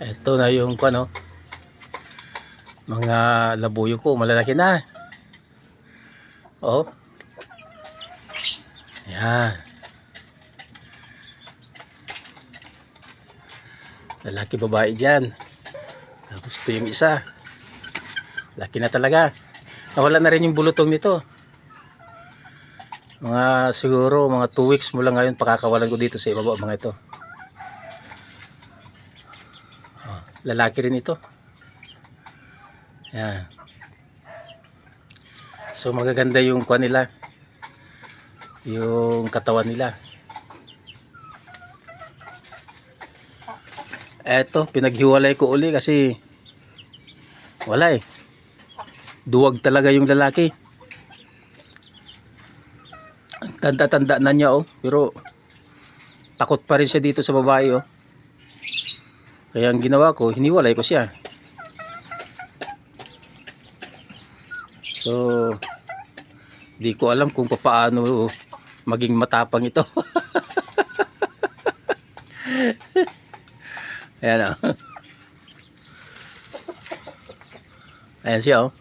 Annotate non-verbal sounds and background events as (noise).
Ito na yung ano, mga labuyo ko, malalaki na. Oh. Ayan. Lalaki babae dyan. Tapos ito yung isa. Laki na talaga. Nawala na rin yung bulutong nito. Mga siguro mga 2 weeks mula ngayon pakakawalan ko dito sa ibaba mga ito. Oh, lalaki rin ito. Yan. So magaganda yung kuha nila. Yung katawan nila. Eto, pinaghiwalay ko uli kasi wala eh. Duwag talaga yung lalaki. Ang Tanda-tanda na niya oh, pero takot pa rin siya dito sa babae oh. Kaya ang ginawa ko, hiniwalay ko siya. So, di ko alam kung paano maging matapang ito. (laughs) Ayan oh. Ayan siya oh.